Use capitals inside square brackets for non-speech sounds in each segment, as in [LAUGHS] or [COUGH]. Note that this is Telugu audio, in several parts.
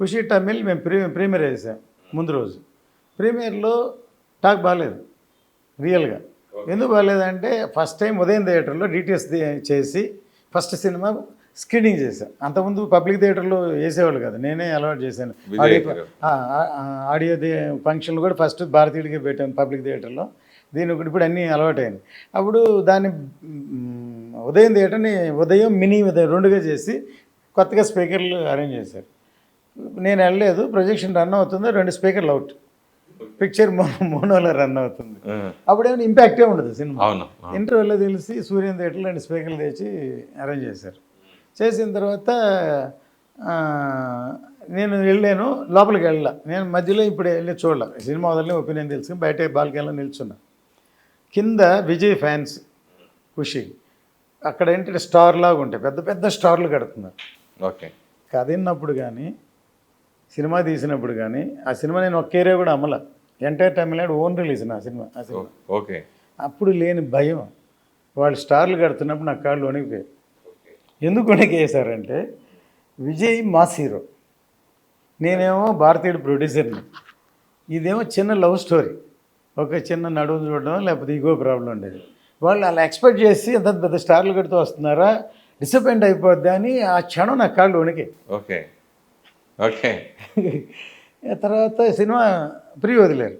ఖుషి తమిళ్ మేము ప్రీ ప్రీమియర్ చేసాం ముందు రోజు. ప్రీమియర్లో టాక్ బాగాలేదు రియల్గా. ఎందుకు బాగాలేదంటే ఫస్ట్ టైం ఉదయం థియేటర్లో డిటిఎస్ చేసి ఫస్ట్ సినిమా స్క్రీనింగ్ చేశాను అంతకుముందు పబ్లిక్ థియేటర్లో వేసేవాళ్ళు కదా నేనే అలవాటు చేశాను. ఆడియో ఫంక్షన్లు కూడా ఫస్ట్ భారతీయుడికి పెట్టాను పబ్లిక్ థియేటర్లో. దీని ఒకటి ఇప్పుడు అన్నీ అలవాటైంది. అప్పుడు దాన్ని ఉదయం థియేటర్ని ఉదయం మినీ ఉదయం రెండుగా చేసి కొత్తగా స్పీకర్లు అరేంజ్ చేశారు. నేను వెళ్ళలేదు ప్రొజెక్షన్ రన్ అవుతుంది రెండు స్పీకర్లు అవుట్ పిక్చర్ మోనోలో రన్ అవుతుంది. అప్పుడేమైనా ఇంపాక్టే ఉండదు సినిమా. ఇంటర్వెల్లో తెలిసి సూర్యం థియేటర్లో రెండు స్పీకర్లు తెచ్చి అరేంజ్ చేశారు. చేసిన తర్వాత నేను వెళ్ళాను లోపలికి వెళ్ళా నేను మధ్యలో ఇప్పుడు వెళ్ళి చూడలే. సినిమా వదలని ఒపీనియన్ తెలుసు బయట బాల్కనీలో నిల్చున్నా. కింద విజయ్ ఫ్యాన్స్ ఖుషి. అక్కడ ఏంటంటే స్టార్ లాగా ఉంటాయి పెద్ద పెద్ద స్టార్లు కడుతున్నారు. ఓకే. కథ విన్నప్పుడు కానీ సినిమా తీసినప్పుడు కానీ ఆ సినిమా నేను ఒక్క ఏరియా కూడా అమ్మల. ఎంటైర్ టైం ఓన్ రిలీజ్ నా సినిమా ఆ సినిమా. ఓకే. అప్పుడు లేని భయం. వాళ్ళు స్టార్లు కడుతున్నప్పుడు నా కాళ్ళు వణికిపోయాయి. ఎందుకు వణికేసారంటే విజయ్ మాస్ హీరో. నేనేమో భారతీయుడు ప్రొడ్యూసర్ని ఇదేమో చిన్న లవ్ స్టోరీ. ఒక చిన్న నడుము చూడడం లేకపోతే ఈగో ప్రాబ్లం ఉండేది. వాళ్ళు అలా ఎక్స్పెక్ట్ చేసి ఎంత పెద్ద స్టార్లు కడుతూ వస్తున్నారా డిసప్పాయింట్ అయిపోద్ది అని ఆ క్షణం నా కాళ్ళు వణికాయి. ఓకే. ఓకే. [LAUGHS] తర్వాత సినిమా ప్రీ వదిలేరు.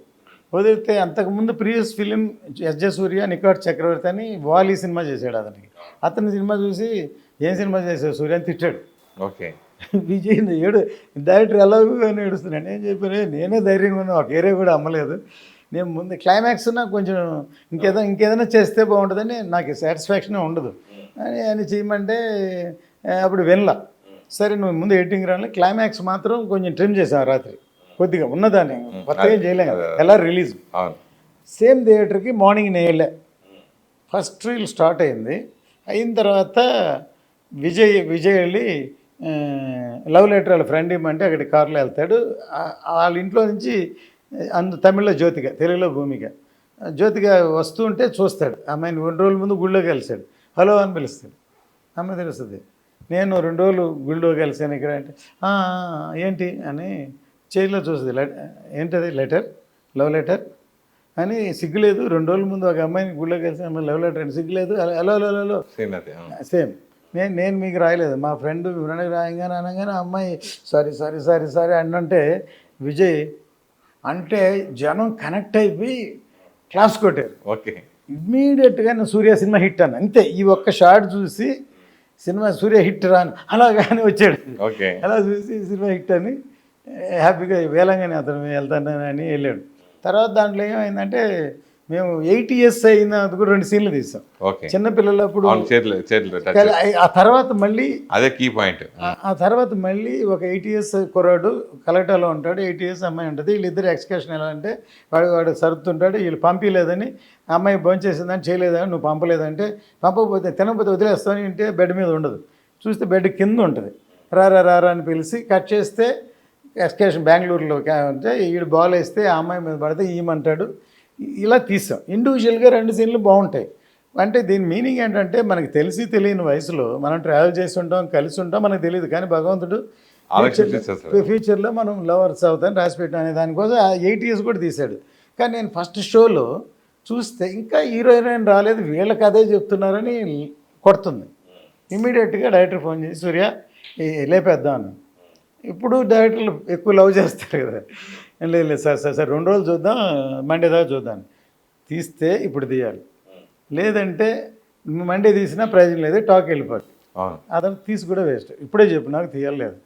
వదిలితే అంతకుముందు previous film S J Surya నికాట్ Chakravarthi అని వాలి సినిమా చేశాడు అతనికి. అతని సినిమా చూసి ఏం సినిమా చేశావు సూర్య అని తిట్టాడు. ఓకే. [LAUGHS] విజయ్ ఏడు డైరెక్టర్ ఎలా అని ఏడుస్తున్నాడు. నేను చెప్పాను నేనే ధైర్యంగా ఉన్నా ఒక ఏరియా కూడా అమ్మలేదు. నేను ముందు క్లైమాక్స్ నాకు కొంచెం ఇంకేదో ఇంకేదైనా చేస్తే బాగుంటుందని నాకు సాటిస్ఫాక్షన్ ఉండదు. అని అని చేయమంటే అప్పుడు వినలా. సరే నువ్వు ముందు ఎడిటింగ్ రాని క్లైమాక్స్ మాత్రం కొంచెం ట్రిమ్ చేసాం రాత్రి. కొద్దిగా ఉన్నదాన్ని కొత్తగా చేయలేం. కదా. ఎలా రిలీజ్ సేమ్ థియేటర్కి మార్నింగ్ వెళ్ళా ఫస్ట్ రీల్ స్టార్ట్ అయింది. అయిన తర్వాత విజయ్ విజయ్ వెళ్ళి లవ్ లెటర్ వాళ్ళ ఫ్రెండ్ ఇమ్మంటే అక్కడి కార్లో వెళ్తాడు. వాళ్ళ ఇంట్లో నుంచి అందు తమిళ్ళో జ్యోతిక తెలుగులో భూమిక. జ్యోతిక వస్తూ ఉంటే చూస్తాడు. అమ్మాయిని రెండు రోజుల ముందు గుళ్ళో కలిశాడు. హలో అని పిలుస్తాడు. అమ్మాయి తెలుస్తుంది. నేను రెండు రోజులు గుళ్ళో కలిసాను ఇక్కడ అంటే "ఆ, ఆ, ఏంటి? అని చేతిలో చూస్తుంది లెట్ ఏంటది? లెటర్? Love letter? అని సిగ్గులేదు. రెండు రోజుల ముందు ఒక అమ్మాయిని గుళ్ళో కలిసి లవ్ లెటర్ అని సిగ్గులేదు. Hello hello hello. సేమ్ నేను నేను మీకు రాయలేదు. మా ఫ్రెండ్ ఫ్రెండ్కి రాయంగానే అనగానే అమ్మాయి సారీ సారీ సారీ సారీ అంటే విజయ్ అంటే జనం కనెక్ట్ అయిపోయి క్లాస్ కొట్టారు. ఓకే. ఇమ్మీడియట్గా నేను సూర్య సినిమా హిట్ అన్న. అంతే. ఈ ఒక్క షాట్ చూసి సినిమా సూర్య హిట్ రాను అలాగానే వచ్చాడు. ఓకే. అలా చూసి సినిమా హిట్ అని హ్యాపీగా వేలంగానే అతను వెళ్తానని వెళ్ళాడు. తర్వాత దాంట్లో ఏమైందంటే మేము ఎయిట్ ఇయర్స్ అయినందుకు రెండు సీన్లు తీసాం. టచ్ కానీ ఆ తర్వాత మళ్ళీ అదే కీ పాయింట్ ఆ- తర్వాత మళ్ళీ ఒక ఎయిట్ ఇయర్స్ కుర్రాడు కలెక్టర్లో ఉంటాడు. ఎయిట్ ఇయర్స్ అమ్మాయి ఉంటుంది. వీళ్ళిద్దరు ఎక్స్కర్షన్ ఎలా అంటే వాడు వాడు సరుతుంటాడు వీళ్ళు పంపించలేదని అమ్మాయి భోంచేసిందని చేయలేదని నువ్వు పంపలేదంటే పంపకపోతే తినకపోతే వదిలేస్తాను అంటే బెడ్ మీద ఉండదు. చూస్తే బెడ్ కింద ఉంటుంది. రారా రారా అని పిలిచి కట్ చేస్తే ఎక్స్కర్షన్ బెంగళూరులో అంటే ఈడు బాల్ వేస్తే ఆ అమ్మాయి మీద పడితే ఈమంటాడు. ఇలా తీసాం. ఇండివిజువల్గా రెండు సీన్లు బాగుంటాయి. అంటే దీని మీనింగ్ ఏంటంటే మనకి తెలిసి తెలియని వయసులో మనం ట్రావెల్ చేసి ఉంటాం కలిసి ఉంటాం మనకు తెలియదు. కానీ భగవంతుడు ఫ్యూచర్లో మనం లవర్స్ అవుతాం రాసి పెట్టాం అనే దానికోసం ఎయిట్ ఇయర్స్ కూడా తీశాడు కానీ నేను ఫస్ట్ షోలో చూస్తే ఇంకా హీరో హీరోయిన్ రాలేదు. వీళ్ళకి అదే చెప్తున్నారని కొడుతుంది. ఇమీడియట్గా డైరెక్టర్ ఫోన్ చేసి సూర్య లేపేద్దాం అని ఇప్పుడు డైరెక్టర్లు ఎక్కువ లవ్ చేస్తారు కదా. లేదు లేదు. సార్ సార్ సార్ రెండు రోజులు చూద్దాం మండే దాకా చూద్దాం. తీస్తే ఇప్పుడు తీయాలి. లేదంటే మండే తీసినా ప్రయోజనం లేదు టాక్ వెళ్ళిపోతుంది అతను తీసి కూడా వేస్ట్. ఇప్పుడే చెప్పు నాకు తీయలేదు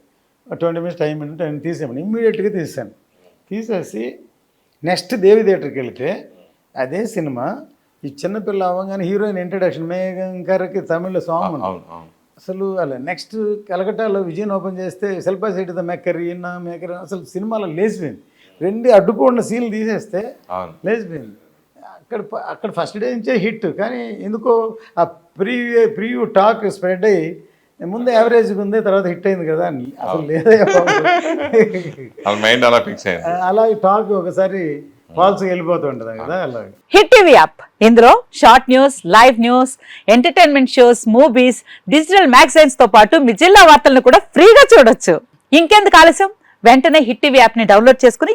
ట్వంటీ మినిట్స్ టైం ఉంటే నేను తీసేమని ఇమ్మీడియట్గా తీసాను తీసేసి నెక్స్ట్ దేవి థియేటర్కి వెళితే అదే సినిమా ఈ చిన్నపిల్ల అవ్వగానే హీరోయిన్ ఇంట్రడక్షన్ మేఘంకర్కి తమిళ్ళో సాంగ్ అసలు అలా నెక్స్ట్ కలకట్టాలో విజయన్ ఓపెన్ చేస్తే శిల్పా ద మెక్కర్ ఈయన మేకర్ అసలు సినిమాలో లేచిపోయింది. రెండు అడ్డుకున్న సీన్లు తీసేస్తే లేచిపోయింది. అక్కడ అక్కడ ఫస్ట్ డే నుంచే హిట్ కానీ ఎందుకో ఆ ప్రీ ప్రీవ్యూ టాక్ స్ప్రెడ్ అయ్యి ముందు యావరేజ్ ఉంది తర్వాత హిట్ అయింది కదా అని. అసలు లేదే మైండ్ అలా ఫిక్స్ అయింది. అలాగే టాక్ ఒకసారి ఫాల్స్ వెళ్ళిపోతుంటుంది కదా అలాగే. హిట్ టీవీ యాప్ ఇందులో short news live news entertainment shows movies digital మ్యాగజైన్స్తో పాటు మీ జిల్లా వార్తలను కూడా ఫ్రీగా చూడొచ్చు. ఇంకెందుకు ఆలస్యం? వెంటనే హిట్ టీవీ యాప్ని డౌన్లోడ్ చేసుకుని